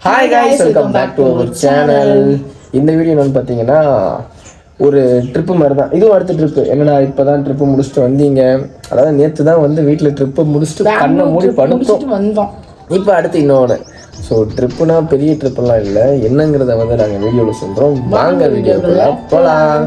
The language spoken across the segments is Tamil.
Hi guys welcome back to our channel இந்த வீடியோ என்னன்னு பார்த்தீங்கன்னா ஒரு ட்ரிப்பு மாதிரி தான் இதுவும் அடுத்த ட்ரிப்பு என்னடா இப்போ தான் ட்ரிப்பு முடிச்சுட்டு வந்தீங்க? அதாவது நேற்று தான் வந்து வீட்டில் ட்ரிப்பை முடிச்சுட்டு கண்ணை மூடி படுத்தோம். வந்தோம். இப்போ அடுத்து இன்னொன்று ஸோ ட்ரிப்புனா பெரிய ட்ரிப்பெல்லாம் இல்லை. என்னங்கிறத வந்து நாங்கள் வீடியோவில் சொல்கிறோம் வாங்க வீடியோக்குள்ள போகலாம்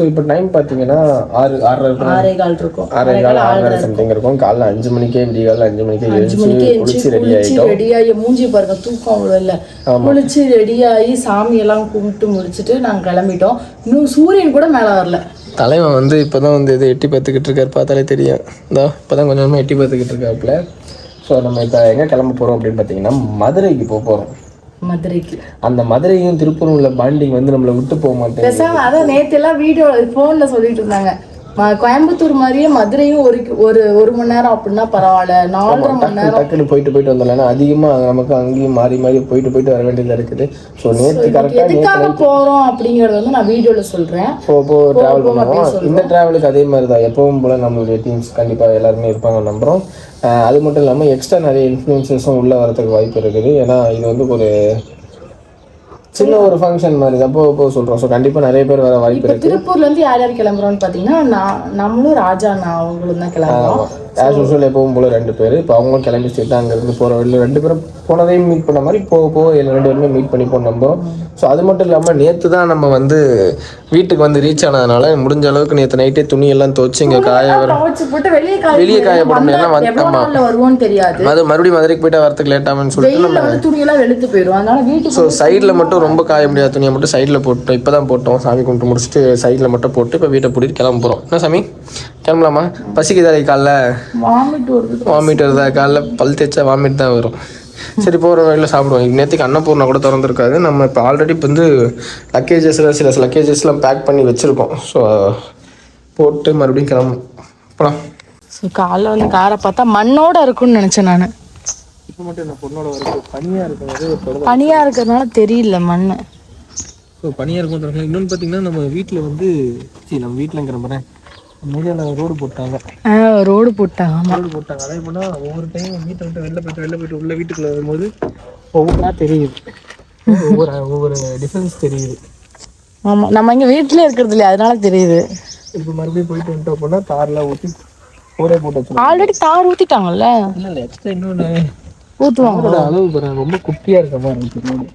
ஸோ இப்போ டைம் பார்த்தீங்கன்னா ஆறு ஆறரை ஆறே கால் இருக்கும். ஆறரை கால் ஆறரை சம்திங் இருக்கும். காலைல அஞ்சு மணிக்கே விடிய காலைல அஞ்சு மணிக்கே எழுந்து குளிச்சு ரெடி ஆகிட்டோம் ரெடியாகி மூஞ்சி பாருங்க தூக்கம் அவ்வளோ இல்லை. குளிச்சு ரெடியாகி சாமியெல்லாம் கும்பிட்டு முடிச்சுட்டு நாங்கள் கிளம்பிட்டோம். இன்னும் சூரியன் கூட மேலே வரல. தலைவன் வந்து இப்போதான் வந்து இது எட்டி பார்த்துக்கிட்டு இருக்காரு. பார்த்தாலே தெரியும். இதோ இப்போதான் கொஞ்சம் கொஞ்சமாக எட்டி பார்த்துக்கிட்டு இருக்காப்புல. ஸோ நம்ம இப்போ எங்கே கிளம்ப போகிறோம் அப்படின்னு பார்த்தீங்கன்னா மதுரைக்கு போக போகிறோம் மதுரைக்கு. அந்த மதுரையும் திருப்பூரும் உள்ள பாண்டிங் வந்து நம்மளை விட்டு போக பேசாம அதான் நேத்து எல்லாம் வீடியோ ஃபோன்ல சொல்லிட்டு இருந்தாங்க. கோயம்புத்தூர் மாதிரியே மதுரையும் ஒரு ஒரு ஒரு மணி நேரம் அப்படின்னா பரவாயில்ல. நாலரை மணி நேரம். டக்குன்னு போயிட்டு போயிட்டு வந்துடலாம் அதிகமாக நமக்கு அங்கேயும் மாறி மாறி போயிட்டு போயிட்டு வர வேண்டியதாக இருக்குது. ஸோ நேற்று கரெக்டாக எதுக்காக போறோம் அப்படிங்கறது வந்து நான் வீடியோல சொல்றேன். போ போ ட்ராவல் பண்ணுவோம் இந்த ட்ராவலுக்கு அதே மாதிரி தான் எப்பவும் போல் நம்மளுடைய டீம்ஸ் கண்டிப்பாக எல்லாருமே இருப்பாங்க நம்புகிறோம் அஹ் அது மட்டும் இல்லாமல் எக்ஸ்ட்ரா நிறைய இன்ஃப்ளூயன்சஸும் உள்ளே வரதுக்கு வாய்ப்பு இருக்குது. ஏன்னா இது வந்து ஒரு சின்ன ஒரு ஃபங்க்ஷன் மாதிரி தான். போ போ சொல்கிறோம் ஸோ கண்டிப்பாக நிறைய பேர் வர வாய்ப்பு இப்ப திருப்பூர்ல இருந்து யார் யார் கிளம்புறோம்னு பாத்தீங்கன்னா நான் நம்மளும் ராஜா நான் அவங்களும் தான் கிளம்புறோம். ஆஸ் யூஸ்வல் எப்பவும் போல் ரெண்டு பேர். இப்போ அவங்களும் கிளம்பி ஸ்ட்ரெயிட்டாக அங்கேருந்து போகிற வழியில் ரெண்டு பேரும் போனதையும் மீட் பண்ண மாதிரி போக போக எல்லா ரெண்டு பேருமே மீட் பண்ணி போன நம்புறோம் ஸோ அது மட்டும் இல்லாமல் நேற்று தான் நம்ம வந்து வீட்டுக்கு வந்து ரீச் ஆனதுனால முடிஞ்ச அளவுக்கு நேற்று நைட்டே துணியெல்லாம் துவச்சி இங்கே காய வர வெளியே காய போடணும். எல்லாம் வந்து தெரியாது. அது மறுபடியும் மதுரைக்கு போயிட்டு வரதுக்கு லேட் ஆகும்னு சொல்லிட்டு வந்து துணியெல்லாம் வெளுத்து போயிடும். அதனால ஸோ சைடில் மட்டும் ரொம்ப காய முடியாத துணியை மட்டும் சைடில் போட்டோம். இப்போ தான் போட்டோம். சாமி கும்பிட்டு முடிச்சுட்டு சைடில் மட்டும் போட்டு இப்போ வீட்டை பூட்டிட்டு கிளம்ப போகிறோம் என்ன சாமி? கிளம்பலாமா? பசிக்குதா காலைல? வாமிட் வருது. வாமிட் வருதா? காலைல பல் தேய்ச்சா வாமிட் தான் வரும். சரி போகிற வழியில் சாப்பிடுவோம். நேற்றுக்கு அன்னபூர்ணா கூட திறந்துருக்காது. நம்ம இப்போ ஆல்ரெடி இப்போ வந்து லக்கேஜஸில் சில லக்கேஜஸ்லாம் பேக் பண்ணி வச்சுருக்கோம். ஸோ போட்டு மறுபடியும் கிளம்பும். போகலாம் ஸோ காலைல வந்து காரை பார்த்தா மண்ணோட இருக்கும்னு நினைச்சேன் நான். இப்போ மட்டும் என்ன பொண்ணோட வரது பனியாக இருக்கிறது ஒரு பனியா இருக்கிறதுனால தெரியல மண் ஸோ பனியாக இருக்கும் இன்னொன்று பார்த்தீங்கன்னா நம்ம வீட்டில் வந்து சரி நம்ம வீட்டிலங்கிற மாதிரி மீடியாவில் ரோடு போட்டாங்க. ரோடு போட்டாங்க ரோடு போட்டாங்க. அதே பண்ணால் ஒவ்வொரு டைம் வீட்டை விட்டு வெளில போயிட்டு வெளில போயிட்டு உள்ள வீட்டுக்குள்ள வரும்போது ஒவ்வொன்றா தெரியுது. ஒவ்வொரு ஒவ்வொரு டிஃப்ரென்ஸ் தெரியுது. ஆமா நம்ம இங்க வீட்லயே இருக்கிறது இல்லையா? அதனால தெரியுது. இப்போ மறுபடியும் போயிட்டு வந்துட்டோம் அப்படின்னா தாரில் ஊற்றி ஊரே போட்டு ஆல்ரெடி தார் ஊத்திட்டாங்கல்ல? இல்லை இல்லை எக்ஸ்ட்ரா இன்னொன்று ஊத்துவாங்க தாரோட அளவு பாருங்க ரொம்ப குட்டியாக இருக்க மாதிரி இருக்கு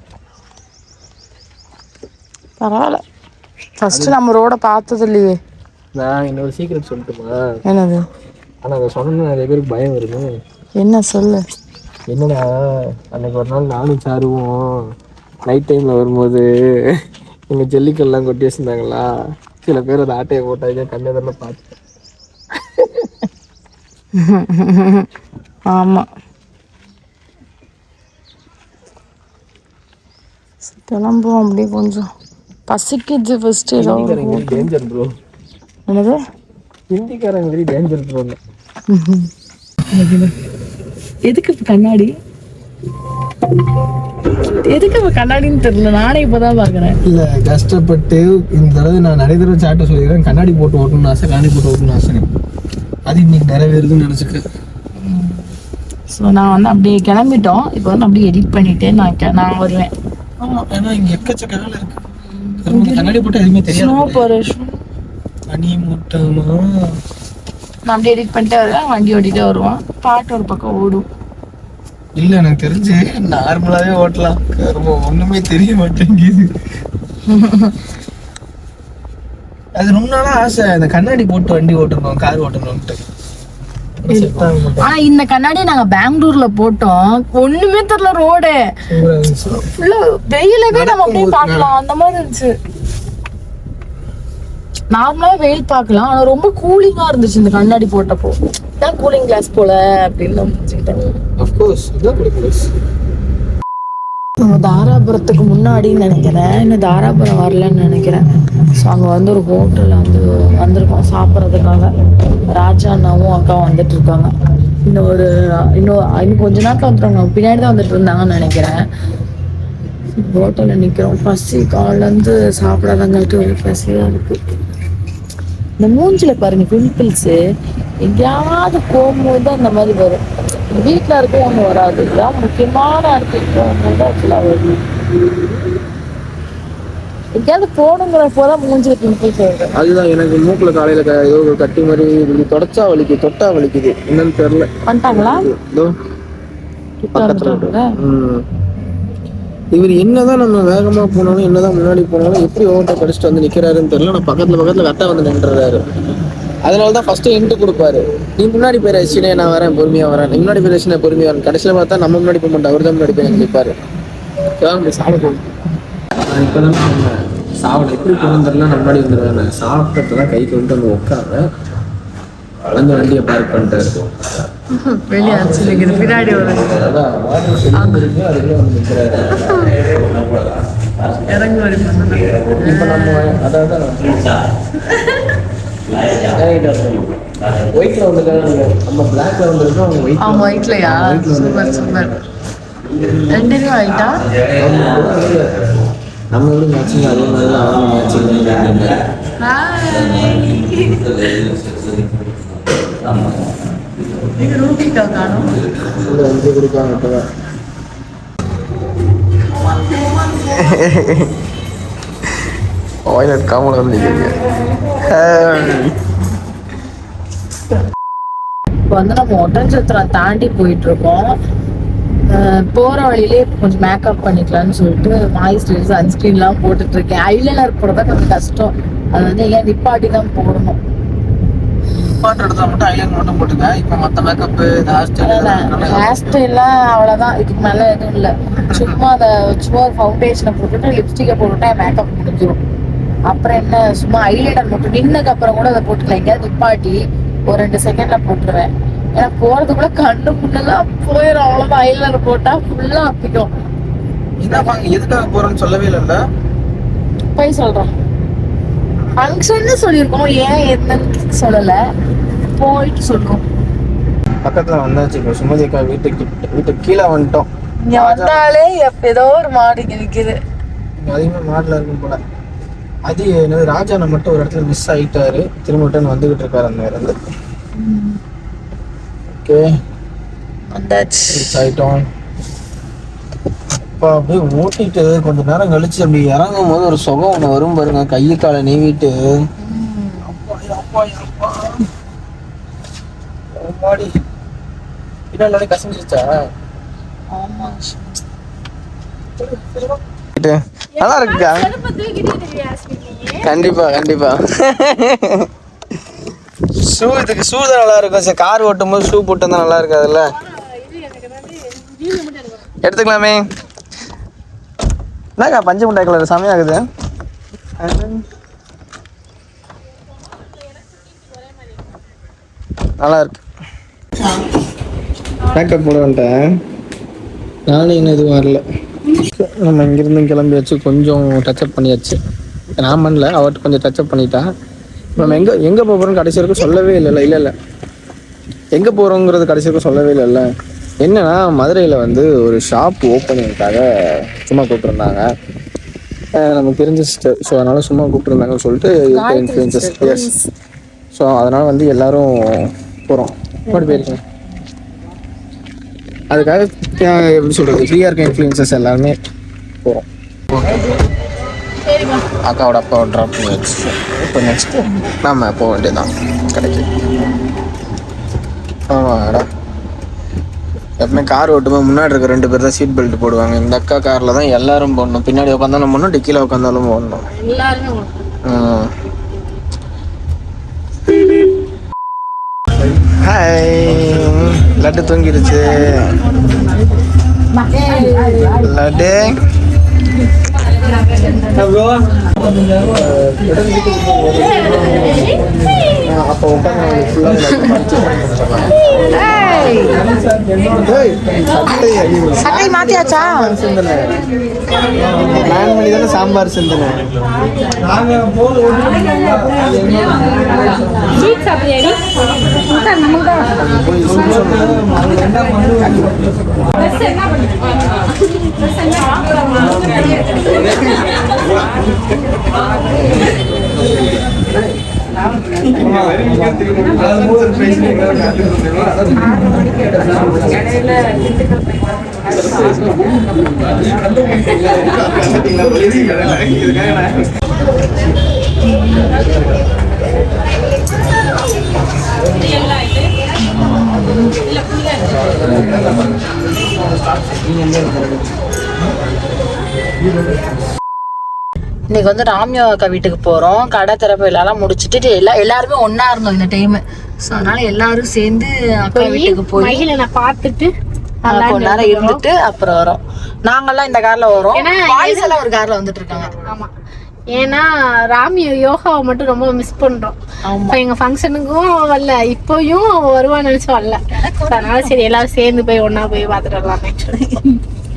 பரவாயில்ல. ஃபர்ஸ்ட் நம்ம ரோட பார்த்தது இல்லையே. நான் இன்னொரு சீக்கிரம் சொல்லட்டுமா? என்னது? ஆனால் அதை சொன்னா நிறைய பேருக்கு பயம் வருது என்ன சொல்லு? என்னடா அன்னைக்கு ஒரு நாள் நானும் சாருவோம் நைட் டைமில் வரும்போது எங்கள் ஜல்லிக்கல்லாம் கொட்டி வச்சுருந்தாங்களா? சில பேர் அந்த ஆட்டையை போட்டாங்க கண்ணதெல்லாம் பார்த்து ஆமா. கிளம்புவோம் அப்படியே கொஞ்சம் பசிக்குது ஹிந்திக்காரங்க டேஞ்சர் ப்ரோ என்னது? ஹிந்திக்காரங்க வெரி டேஞ்சர் ப்ரோ எதுக்கு இப்ப கண்ணாடி? எதுக்கு இப்ப கண்ணாடின்னு தெரியல. நானே இப்பதான் பாக்குறேன் இல்லை கஷ்டப்பட்டு இந்த தடவை நான் நிறைய தடவை சாட்ட சொல்லிடுறேன் கண்ணாடி போட்டு ஓட்டணும்னு ஆசை கண்ணாடி போட்டு ஓட்டணும்னு ஆசை அது இன்னைக்கு நிறைவேறுதுன்னு நினச்சிக்க ஸோ நான் வந்து அப்படியே கிளம்பிட்டோம். இப்போ வந்து அப்படியே எடிட் பண்ணிட்டு நான் கெ- நான் வருவேன். ஆமாம் ஏன்னா இங்கே எக்கச்சக்க வேலை இருக்கு. கண்ணாடி போட்டு எதுவுமே தெரியாது. ஸ்னோ போகிற பனி மூட்டமா நான் அப்படியே எடிட் பண்ணிட்டே வருவேன் வண்டி ஓட்டிட்டே வருவான். பாட்டு ஒரு பக்கம் ஓடும். இல்ல எனக்கு தெரிஞ்சு நார்மலாவே ஓட்டலாம். கரும ஒண்ணுமே தெரிய மாட்டேங்குது. அது ரொம்ப நாளா ஆசை. அந்த கண்ணாடி போட்டு வண்டி ஓட்டணும் கார் ஓட்டணும்ட்டு. ஆனா இந்த கண்ணாடி நாங்க பெங்களூர்ல போட்டோம். ஒண்ணுமே தெரியல ரோடு. வெயிலவே நம்ம அப்படியே பார்க்கலாம். அந்த மாதிரி இருந்துச்சு. நார்மலாவே வெயில் பார்க்கலாம் ஆனா ரொம்ப கூலிங்கா இருந்துச்சு இந்த கண்ணாடி போட்டப்போ. தான் கூலிங் கிளாஸ் போல அப்படின்னு. நம்ம தாராபுரத்துக்கு முன்னாடின்னு நினைக்கிறேன். இன்னும் தாராபுரம் வரலன்னு நினைக்கிறேன். ஸோ அங்கே வந்து ஒரு ஹோட்டலில் வந்து வந்திருக்கோம் சாப்பிட்றதுக்காக. ராஜா அண்ணாவும் அக்காவும் வந்துட்டு இருக்காங்க. இன்னும் ஒரு இன்னும் இன்னும் கொஞ்ச நேரத்தில் வந்துடுவாங்க பின்னாடி தான் வந்துட்டு இருந்தாங்கன்னு நினைக்கிறேன். ஹோட்டலில் நிற்கிறோம் பசி காலேருந்து சாப்பிடாதங்காட்டி ஒரு பசியாக இருக்கு. இந்த மூஞ்சில பாருங்க பிம்பிள்ஸு எங்கேயாவது போகும்போது இந்த மாதிரி வரும். வீட்டில் இருக்க ஒன்று வராது. இதான் முக்கியமான இடத்துக்கு போகும்போது தான் ஆக்சுவலாக வரும் எங்கேயாவது போகணுங்கிறப்போ தான் மூஞ்சில பிம்பிள்ஸ் வருது. அதுதான் எனக்கு மூக்குல காலையில க- ஏதோ ஒரு கட்டி மாதிரி இப்படி தொடச்சா வலிக்குது தொட்டா வலிக்குது. என்னன்னு தெரியல. வந்துட்டாங்களா? இதோ ம். இவர் என்னதான் நம்ம வேகமா போனாலும் என்னதான் முன்னாடி போனாலும் எப்படி ஓட்ட கடிச்சிட்டு வந்து நிக்கிறாருன்னு தெரியல. நான் பக்கத்துல பக்கத்துல கரெக்டா வந்து நின்றுறாரு அதனால தான் ஃபர்ஸ்ட் என்ட்டு கொடுப்பாரு. நீ முன்னாடி போய் ரசினே நான் வரேன் பொறுமையா வரேன். நீ முன்னாடி போய் ரசினே பொறுமையா வரேன். கடைசியில பார்த்தா நம்ம முன்னாடி போக மாட்டேன் அவர் தான் முன்னாடி போய் நிற்பாரு சாப்பிட நான் இப்பதான் சொன்னேன் சாப்பிட எப்படி போகணும் தெரியல நான் முன்னாடி வந்துடுவேன் சாப்பிட்டதெல்லாம் கைக்கு வந்து வந்து உட்காரேன் வந்து வண்டியை பார்க் பண்ணிட்டாரு வெளியே அடிச்சு பின்னாடி ஒரு இறங்கி வரி நம்ம ஒயிட்ல வந்துருக்காங்க நம்ம பிளாக்ல வந்திருக்கோம் அவங்க ஒயிட் அவங்க ஒயிட்லையா சூப்பர் சூப்பர். ரெண்டுமே ஒயிட்டா நம்ம எப்படி மேட்சிங் அதே மாதிரி தான் அவங்க மேட்சிங் நீங்க ரூபிகா காணும். வந்து கொடுப்பாங்க இப்போதான் வாயிலட் காமல வந்து நிற்கிறீங்க. இப்போ வந்து நம்ம ஒட்டன்சத்திரம் தாண்டி போயிட்டு இருக்கோம் போற வழியிலே கொஞ்சம் மேக்கப் பண்ணிக்கலாம்னு சொல்லிட்டு மாய்ஸ்டரைஸ் சன்ஸ்கிரீன்லாம் போட்டுட்டு இருக்கேன் ஐலைனர் போடுறதா கொஞ்சம் கஷ்டம். அது வந்து எங்கேயா நிப்பாட்டி தான் போடணும். பாட்டு எடுத்தா மட்டும் ஐலைன் மட்டும் போட்டுங்க இப்போ மற்ற மேக்கப் இந்த ஹேர் ஸ்டைல்லாம் அவ்வளோதான் இதுக்கு மேலே எதுவும் இல்லை. சும்மா அதை சும்மா ஃபவுண்டேஷனை போட்டுட்டு லிப்ஸ்டிக்கை போட்டுட்டா மேக்கப் முடிஞ்சிடும் அப்புறம் என்ன சும்மா ஐலைனர் மட்டும். நின்னதுக்கு அப்புறம் கூட அதை போட்டுக்கலாம். எங்கேயாவது நிப்பாட்டி ஒரு ரெண்டு செகண்ட்ல போட்டுருவேன். ஏன்னா போறதுக்குள்ள கண்ணு முன்னெல்லாம் போயிடும் அவ்வளோதான் ஐலைனர் போட்டா ஃபுல்லா அப்பிக்கும். என்ன எதுக்காக போறோம்னு சொல்லவே இல்லைல்ல? போய் சொல்றேன். ஃபங்க்ஷன்னு சொல்லியிருக்கோம். ஏன் என்னன்னு சொல்லலை. போயிட்டு சொல்லுவோம் பக்கத்துல வந்தாச்சு. சுமதிக்கா வீட்டுக்கு வீட்டுக்கு கீழே வந்துட்டோம். இங்க வந்தாலே ஏதோ ஒரு மாடு இங்க நிக்குது அதிகமாக மாடல இருக்கும் போல. அது என்னது? ராஜானை மட்டும் ஒரு இடத்துல மிஸ் ஆயிட்டாரு. திரும்ப ரிட்டர்ன் வந்துகிட்டு இருக்காரு அந்த இருந்து ஓகே வந்தாச்சு. ஆயிட்டோம். அப்பா அப்படியே ஓட்டிட்டு கொஞ்ச நேரம் கழிச்சு அப்படி இறங்கும் போது ஒரு சுகம் ஒன்று வரும் பாருங்க. கையை காலை நீவிட்டு. பின்னாடி கசஞ்சிருச்சா? ஆமா நல்லா இருக்குக்கா. கண்டிப்பா கண்டிப்பா. ஷூ இதுக்கு ஷூ தான் நல்லா இருக்கும். சரி கார் ஓட்டும் போது ஷூ போட்டு நல்லா இருக்காதுல்ல? எடுத்துக்கலாமே. என்னக்கா பஞ்சு முட்டாய் கலர் செமையாகுது. நல்லா இருக்கு மேக்கப் போட வந்துட்டேன். நானும் இன்னும் எதுவும் வரல. நம்ம இங்கிருந்து கிளம்பியாச்சு கொஞ்சம் டச்சப் பண்ணியாச்சு. நான் பண்ணல அவர்கிட்ட கொஞ்சம் டச்சப் பண்ணிட்டா. நம்ம எங்கே எங்கே போகிறோம் கடைசி வரைக்கும் சொல்லவே இல்லைல்ல இல்லை இல்லை. எங்கே போகிறோங்கிறது கடைசி வரைக்கும் சொல்லவே இல்லைல்ல. என்னன்னா மதுரையில் வந்து ஒரு ஷாப் ஓப்பனிங்காக சும்மா கூப்பிட்டுருந்தாங்க. நமக்கு தெரிஞ்ச சிஸ்டர் ஸோ அதனால சும்மா கூப்பிட்டுருந்தாங்கன்னு சொல்லிட்டு இன்ஃப்ளூயன்சஸ் எஸ் ஸோ அதனால வந்து எல்லாரும் போகிறோம் எப்படி போயிருக்கேன் அதுக்காக எப்படி சொல்கிறது ஃப்ரீயாக இருக்க இன்ஃப்ளூயன்சஸ் எல்லாருமே போகிறோம் அக்காவோட அப்பாவை ட்ராப் பண்ணி வச்சு இப்போ நெக்ஸ்ட்டு நாம போக வேண்டியதுதான். கடைக்கு ஆமாடா. எப்பவுமே கார் ஓட்டும்போது முன்னாடி இருக்க ரெண்டு பேர் தான் சீட் பெல்ட் போடுவாங்க. இந்த அக்கா காரில் தான் எல்லாரும் போடணும். பின்னாடி உட்காந்தாலும் போடணும் டிக்கியில் உட்காந்தாலும் போடணும். ஹாய் லட்டு தூங்கிடுச்சு லட்டு. அப்போ உட்காந்து ஃபுல்லாக சட்டை மாத்தியாச்சா பிளான் பண்ணி தானே சாம்பார் நீங்க இன்னைக்கு வந்து ராமியா அக்கா வீட்டுக்கு போறோம். கடை திறப்பு எல்லாம் முடிச்சிட்டு எல்லா எல்லாருமே ஒண்ணா இருந்தோம் இந்த டைம் ஸோ அதனால எல்லாரும் சேர்ந்து அக்கா வீட்டுக்கு போய் நான் பார்த்துட்டு கொஞ்ச நேரம் இருந்துட்டு அப்புறம் வரோம். நாங்கெல்லாம் இந்த கார்ல வரோம். பாய்ஸ் எல்லாம் ஒரு கார்ல வந்துட்டு இருக்காங்க ஆமா. ஏன்னா ராமி யோகாவை மட்டும் ரொம்ப மிஸ் பண்றோம். இப்போ எங்க ஃபங்க்ஷனுக்கும் வரல. இப்போயும் வருவான்னு நினைச்சு வரல. அதனால சரி எல்லாரும் சேர்ந்து போய் ஒண்ணா போய் பார்த்துட்டு வரலாம்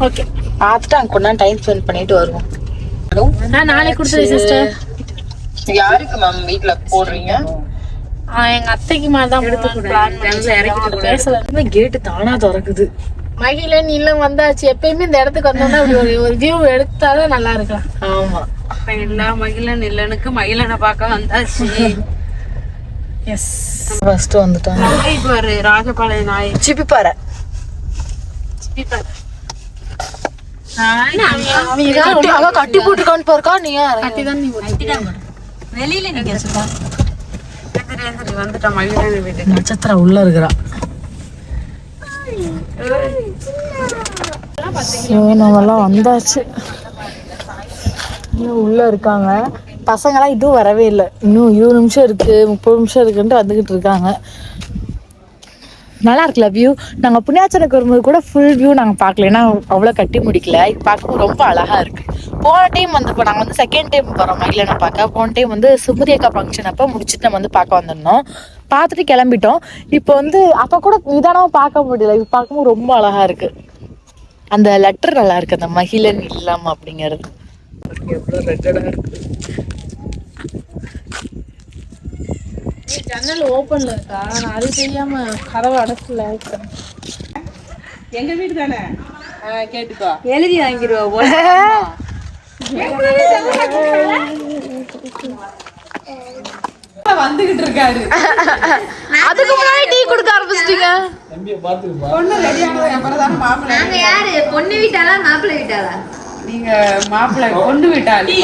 ஓகே பார்த்துட்டு அங்க கொஞ்ச டைம் ஸ்பெண்ட் பண்ணிட்டு வருவோம். நான் நாளைக்கு கொடுத்துருவேன் சிஸ்டர் யாருக்கு மேம் வீட்ல போடுறீங்க? எங்க அத்தைக்கு மாதிரி தான் பிளான் பேசல கேட்டு தானா திறக்குது. மகிழன் இல்லம் வந்தாச்சு. எப்பயுமே இந்த இடத்துக்கு வந்தோம்னா ஒரு ஒரு வியூ எடுத்தாதான் நல்லா இருக்கலாம். ஆமா. எல்லா மகிழன் இல்லனுக்கு மகிழனை பார்க்க வந்தாச்சு. எஸ் ஃபர்ஸ்ட் வந்துட்டாங்க. நாய் பாரு ராஜபாளையம் நாய். சிப்பி பாரு கட்டி போட்டுருக்கான்னு பாருக்கா நீ கட்டி தான் நீ வெளியில நிக்க சொல்லுங்க வந்துட்டா மகிழன் வீட்டுக்கு. நட்சத்திரம் உள்ள இருக்கிறா. நம்மெல்லாம் வந்தாச்சு. இன்னும் உள்ள இருக்காங்க. பசங்களாம் இதுவும் வரவே இல்லை. இன்னும் இருபது நிமிஷம் இருக்கு முப்பது நிமிஷம் இருக்குன்ட்டு வந்துகிட்டு இருக்காங்க. நல்லா இருக்குல்ல வியூ நாங்கள் புண்ணியாச்சனுக்கு வரும்போது கூட ஃபுல் வியூ நாங்கள் பார்க்கல. ஏன்னா அவ்வளோ கட்டி முடிக்கல. இப்போ பார்க்கும்போது ரொம்ப அழகாக இருக்குது போன டைம் வந்து இப்போ நாங்கள் வந்து செகண்ட் டைம் போகிறோம் மயிலனை பார்க்க போன டைம் வந்து சுமதி அக்கா ஃபங்க்ஷன் அப்போ முடிச்சுட்டு நம்ம வந்து பார்க்க வந்திருந்தோம். பார்த்துட்டு கிளம்பிட்டோம். இப்போ வந்து அப்போ கூட நிதானமாக பார்க்க முடியல. இப்போ பார்க்கும்போது ரொம்ப அழகாக இருக்குது அந்த லெட்டர் நல்லா இருக்கு. அந்த மகிழன் இல்லாமல் அப்படிங்கிறது. ஜன்னல் ஓப்பன்ல இருக்கா? நான் அது தெரியாம கதவை அடைச்சல எங்க வீடு தானே? கேட்டுக்கோ. எழுதி வாங்கிடுவா வந்துகிட்டு இருக்காரு. அதுக்கு முன்னாடி டீ கொடுக்க ஆரம்பிச்சிட்டீங்க. பொண்ணு ரெடி ஆனது அப்புறம் தானே மாப்பிள்ளை. நாங்க யாரு? பொண்ணு வீட்டாளா மாப்பிள்ளை வீட்டாளா? நீங்க மாப்பிள்ளை பொண்ணு விட்டாளி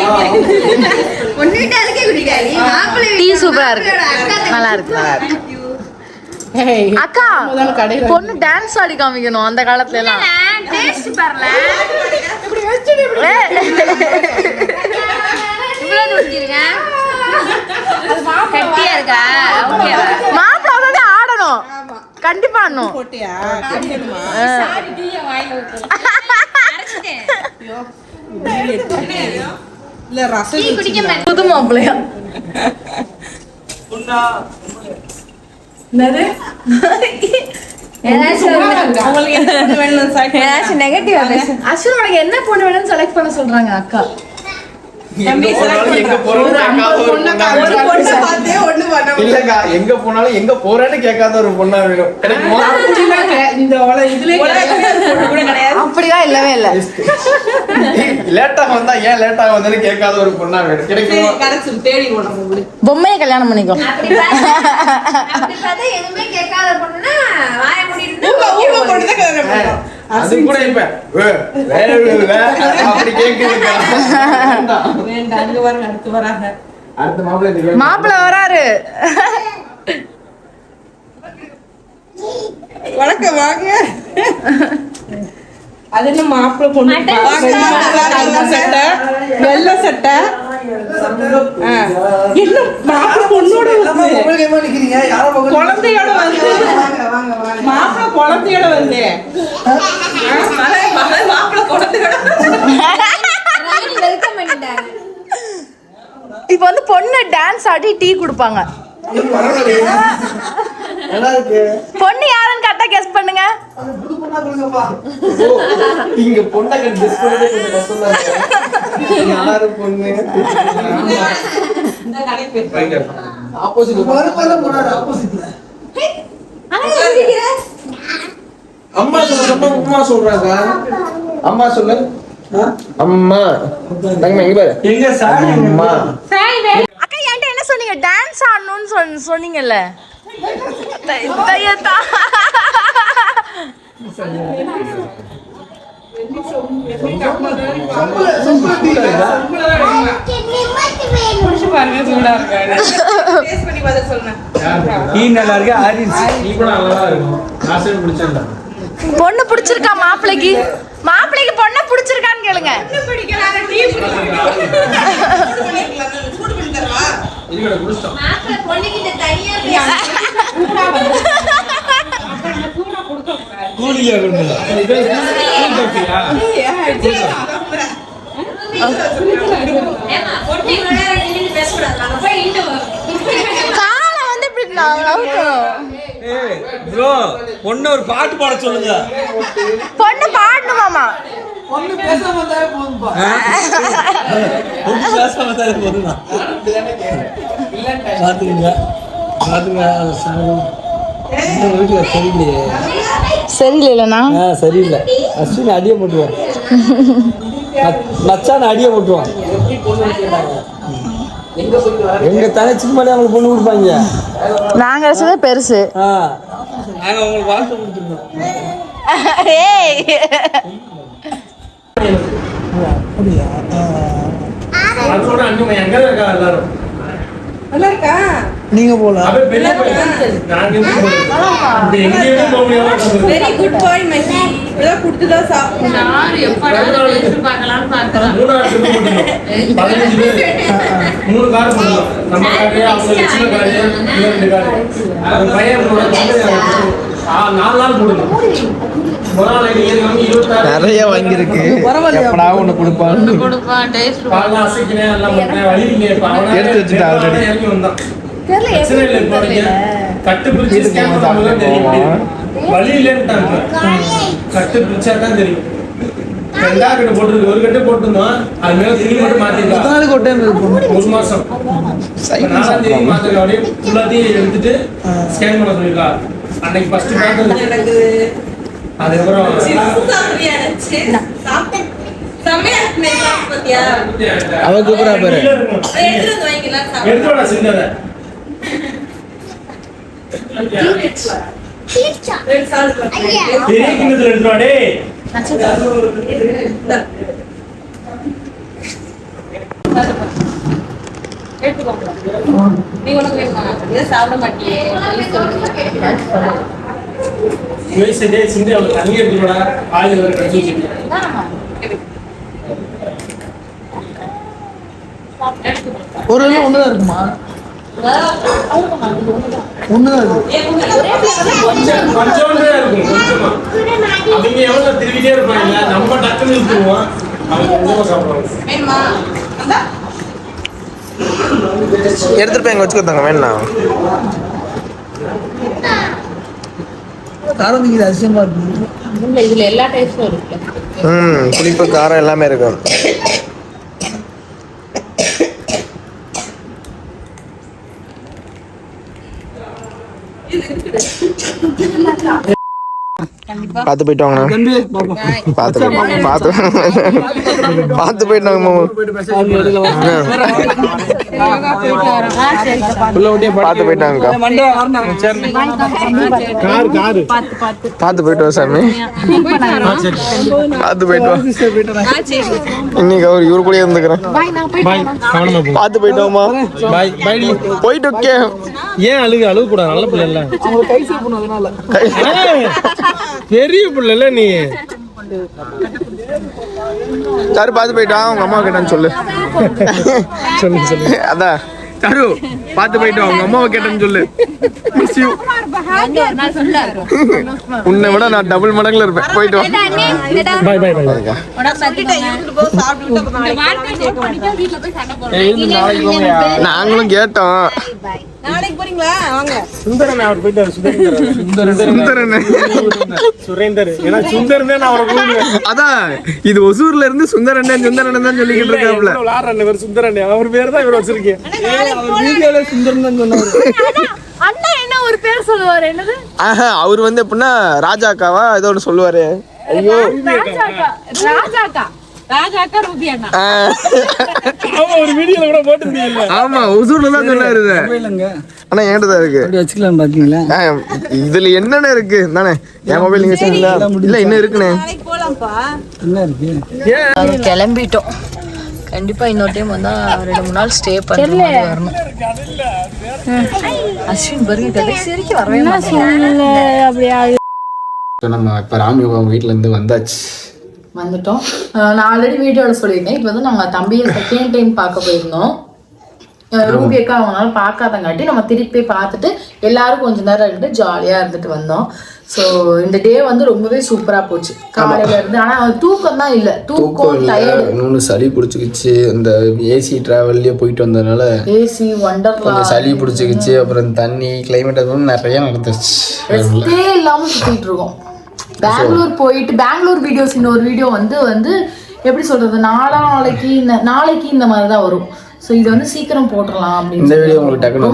பொண்ணு வீட்டாளுக்கே குடிக்காது மாப்பிள்ளை டீ சூப்பரா இருக்கு. நல்லா இருக்கு. நல்லா இருக்கு. அக்கா பொண்ணு டான்ஸ் ஆடி காமிக்கணும் அந்த காலத்துல எல்லாம் டேஸ்ட் பாருல. கட்டியா இருக்கா? மாப்பிள்ளை ஆடணும். கண்டிப்பா ஆடணும். புது மாப்பிள்ளையா என்ன பொண்ணு வேணும்னு செலக்ட் பண்ண சொல்றாங்க அக்கா. எங்க போனாலும் எங்க போனாலும் எங்க போறேன்னு கேட்காத ஒரு பொண்ணா வேணும். கிடைக்குமா இந்த இதுல அப்படிதான் இல்லவே இல்ல. லேட்டா வந்தா ஏன் லேட்டா வந்தேன்னு கேட்காத ஒரு பொண்ணா வேணும். கிடைக்குமா? தேடி பொம்மையை கல்யாணம் பண்ணிக்கோ. அப்படி பார்த்தா அப்படி பார்த்தா எதுவுமே கேட்காத பொண்ணுனா வாய மூடிட்டு அது கூட இப்ப வே, வே, வே, வே, அப்படி கேக்குதுக்கா வேண்டாம் அங்க வராங்க அடுத்து வராங்க. அடுத்த மாப்பிள்ளை. மாப்பிள்ளை வராரு. வணக்கம் வாங்க. அது என்ன மாப்பிள்ளை பொண்ணு? சட்டை. வெள்ளை சட்டை. என்ன மாப்பிள்ளை பொண்ணோட வந்து? குழந்தையோட வந்து? மாப்பிள்ளை குழந்தையோட வந்து? மாப்பிள்ளை குழந்தையோட வெல்கம் பண்ணிட்டாங்க இப்போ வந்து பொண்ணு டான்ஸ் ஆடி டீ கொடுப்பாங்க. பொண்ணு யாருன்னு கரெக்டா கெஸ் பண்ணுங்க. இங்க பொண்ணை கெஸ் பண்ணதே கொஞ்சம் கஷ்டம் தான் யாரு பொண்ணு? ஆப்போசிட் அம்மா சொல்ற அம்மா சொல்றாங்க. அம்மா சொல்லு. அம்மா. தங்கம்மா, இங்க பாரு. எங்க சார்? அம்மா. அக்கா என்கிட்ட என்ன சொன்னீங்க? டான்ஸ் ஆடணும்னு சொன்ன சொன்னீங்கல்ல. தை- தையத்தா நீ நல்லா இருக்க ஆரிஸ் நீ கூட நல்லா இருக்கும். ஆசை பிடிச்சல பொண்ணு பிடிச்சிருக்கா மாப்பிள்ளைக்கு மாப்பிள்ளைக்கு பொண்ணை பிடிச்சிருக்கான்னு கேளுங்க. இதுல குடிச்சிட்டோம் மாப்பிள்ளை பொண்ணுகிட்ட தனியா பேச கூலியா கொண்டு இது ஏமா பொண்ணு இவ்வளவு நேரம் நின்னு பேசக்கூடாது அங்க போய் நின்று காலை வந்து இப்படி நான் நவுத்தணும். ப்ரோ பொண்ணு ஒரு பாட்டு பாட சொல்லுங்க. பொண்ணு பாடணுமாமா பொண்ணு பேசாம தானே போதுமா? பாத்துக்கங்க. பாத்துங்க வீட்டுல சரியில்லையே. சரியில்லைண்ணா ஆ சரியில்லை. அஸ்வினி அடியை போட்டுவான் மச்சான அடியை போட்டுவான். எங்க தங்கச்சிக்கு மேலே அவங்களுக்கு பொண்ணு கொடுப்பாங்க. நாங்க வச்சதே பெருசு. நாங்க உங்களுக்கு வாழ்க்கை கொடுத்துருக்கோம். ஏய். எல்லாரும்? நீங்க போலாம் வெரி குட் பாய் இப்பதான் கொடுத்துதான் சாப்பிடணும். யார் எப்படா எதிர்பார்க்கலாம்னு பாக்குறான் மூணாறு trip போட்டுருக்கோம். பதினஞ்சு பேர். மூணு கார். நம்ம காரு, அவங்க சின்ன காரு, இன்னும் ரெண்டு காரு. அந்த பையன் வந்து, ஆ, நாலு நாள் இருபத்தாறு நிறைய வாங்கியிருக்கு. எப்படா ஒண்ணு கொடுப்பான் எடுத்து வச்சுட்டா கட்டு வலி இல்லைன்னுட்டாங்க. கட்டு பிரிச்சா தான் தெரியும். கட்டு போட்டுருக்கு. ஒரு கட்டு போட்டிருந்தோம். அது மேல துணி மட்டும் மாத்திருக்கோம் ஒரு மாசம். நாலாம் தேதி மாத்திருக்கோம் அப்படியே ஃபுல்லாத்தையும் எடுத்துட்டு ஸ்கேன் பண்ண சொல்லிருக்கா அன்னைக்கு ஃபர்ஸ்ட் பார்த்தது. அதுக்கப்புறம் அவ கூப்பிடா பாரு. எடுத்து வாடா சின்னதை. நீ உனக்கு வேணுமா இதை சாப்பிட மாட்டியே டேய். சிந்தி அவளுக்கு தண்ணி எடுத்து வாடா ஆயில் வர கடிச்சு வச்சிருக்கேன். ஒரு ஒண்ணுதான் இருக்குமா? ஒண்ணுதான் கொஞ்சோண்டு இருக்கும் கொஞ்சமா அவங்க எவ்வளவு இருப்பாங்க நம்ம டக்குன்னு இருக்குவோம் எடுத்துட்டு போய் எங்க வச்சுக்கோத்தாங்க வேணாம் காரம் அதிசயமா இருக்கு இதுல எல்லா டேஸ்டும் இருக்கு. ம் புளிப்பு காரம் எல்லாமே இருக்கும் பார்த்து போயிட்டு வாங்கண்ணா. பார்த்து பார்த்து பார்த்து போயிட்டு வாங்க பார்த்து போயிட்டு வாங்கக்கா மண்டே வரணும். Car car. பார்த்து போயிட்டு வா சாமி. பார்த்து போயிட்டு வா. இன்னைக்கு அவர் இவரு கூட இருந்துக்கிறேன். பார்த்து போயிட்டு வாமா பாய் பாய் டி. போயிட்டு ஓகே ஏன் அழுகு அழுக கூடாது? நல்ல பிள்ளை இல்ல. பெரிய பிள்ளை இல்ல நீ. சாரு பார்த்து போயிட்டு வா உங்க அம்மா கேட்டான்னு சொல்லு. சொல்லுங்க சொல்லுங்க அதான் சாரு பார்த்து போயிட்டு வா உங்க அம்மாவை கேட்டேன்னு சொல்லு. Miss you. உன்னை விட நான் டபுள் மடங்குல இருப்பேன். போயிட்டு வா. நாங்களும் கேட்டோம். நாளைக்கு போறீங்களா? வாங்க. சுந்தரன் அவர் போயிட்டாரு சுந்தரன் சுந்தரன். சுரேந்தர். ஏன்னா சுந்தரன் நான் அவரை கூப்பிடுவேன். அதான் இது ஒசூர்ல இருந்து சுந்தரன் சுந்தரன் தான் சொல்லிக்கிட்டு இருக்காப்ல. விளாடுறேன் இவர் சுந்தரன். அவர் பேர் தான் இவர் வச்சிருக்கேன். அண்ணா என்ன ஒரு பேர் சொல்லுவாரு என்னது? ஆஹா அவர் வந்து எப்படின்னா ராஜாக்காவா ஏதோ ஒன்று சொல்லுவாரு. ஐயோ. ராஜாக்கா ராஜாக்கா. ஆமா ஒரு வீடியோல கூட போட்டுருந்தீங்கல்ல. ஆமா ஒசூர்ல தான் சொன்னாரு இதை. ஆனா என்கிட்ட தான் இருக்கு. வச்சுக்கலாம் பாத்தீங்களா? ஆ, இதுல என்னென்ன இருக்கு? தானே என் மொபைல் நீங்க சொன்னீங்களா இல்ல இன்னும் போலாம்ப்பா. என்ன இருக்கு? கிளம்பிட்டோம். கண்டிப்பா இன்னொரு டைம் வந்தா ரெண்டு மூணு நாள் ஸ்டே மாதிரி வரணும். அஸ்வின் வரவே நம்ம இப்ப ராமி இருந்து வந்தாச்சு. வந்துட்டோம். நான் ஆல்ரெடி வீடியோவில் சொல்லியிருந்தேன். இப்போ வந்து நாங்கள் தம்பியை செகண்ட் டைம் பார்க்க போயிருந்தோம். அஹ் ரூபி அக்கா அவங்களால பார்க்காதங்காட்டி நம்ம திருப்பி பார்த்துட்டு எல்லாரும் கொஞ்ச நேரம் இருந்துட்டு ஜாலியாக இருந்துட்டு வந்தோம். ஸோ இந்த டே வந்து ரொம்பவே சூப்பராக போச்சு. காலையில இருந்து ஆனால் தூக்கம் தான் இல்லை. தூக்கம் இன்னொன்னு சளி பிடிச்சிக்கிச்சு. இந்த ஏசி டிராவல்லயே போயிட்டு வந்ததுனால ஏசி ஒண்டர்லா சளி பிடிச்சிக்கிச்சு. அப்புறம் தண்ணி கிளைமேட் அதுவும் நிறைய நடந்துச்சு ரெஸ்டே இல்லாம சுத்திட்டு இருக்கோம். பெங்களூர் போயிட்டு பெங்களூர் வீடியோஸ் இன்னொரு வீடியோ வந்து வந்து எப்படி சொல்றது நாளா நாளைக்கு இந்த நாளைக்கு இந்த மாதிரி தான் வரும். ஸோ இது வந்து சீக்கிரம் போட்டுடலாம் அப்படின்னு இந்த வீடியோ உங்களுக்கு டக்குனு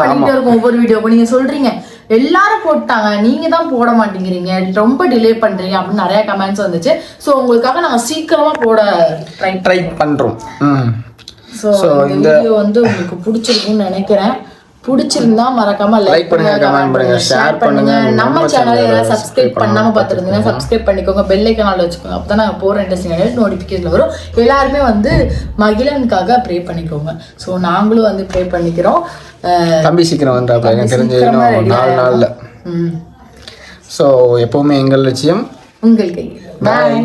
பண்ணிட்டே இருக்கும் ஒவ்வொரு வீடியோ நீங்க சொல்றீங்க எல்லாரும் போட்டாங்க நீங்க தான் போட மாட்டேங்கிறீங்க ரொம்ப டிலே பண்றீங்க அப்படின்னு நிறைய கமெண்ட்ஸ் வந்துச்சு. ஸோ உங்களுக்காக நாங்க சீக்கிரமா போட ட்ரை ட்ரை பண்றோம். ஸோ இந்த வீடியோ வந்து உங்களுக்கு பிடிச்சிருக்கும்னு நினைக்கிறேன். பிடிச்சிருந்தா மறக்காம லைக் பண்ணுங்க, கமெண்ட் பண்ணுங்க, ஷேர் பண்ணுங்க. நம்ம சேனலை யாராவது சப்ஸ்கிரைப் பண்ணாம பார்த்துருந்தீங்கன்னா சப்ஸ்கிரைப் பண்ணிக்கோங்க. பெல் ஐக்கனால வச்சுக்கோங்க. அப்பதான் நாங்க போற இன்ட்ரெஸ்டிங் நோட்டிஃபிகேஷன் வரும். எல்லாருமே வந்து மகிழனுக்காக ப்ரே பண்ணிக்கோங்க. ஸோ நாங்களும் வந்து ப்ரே பண்ணிக்கிறோம். தம்பி சீக்கிரம் வந்துட்டாப்ல எனக்கு தெரிஞ்சு நாலு. நாள்ல. ஸோ எப்பவுமே எங்கள் லட்சியம் உங்கள் கை. பாய்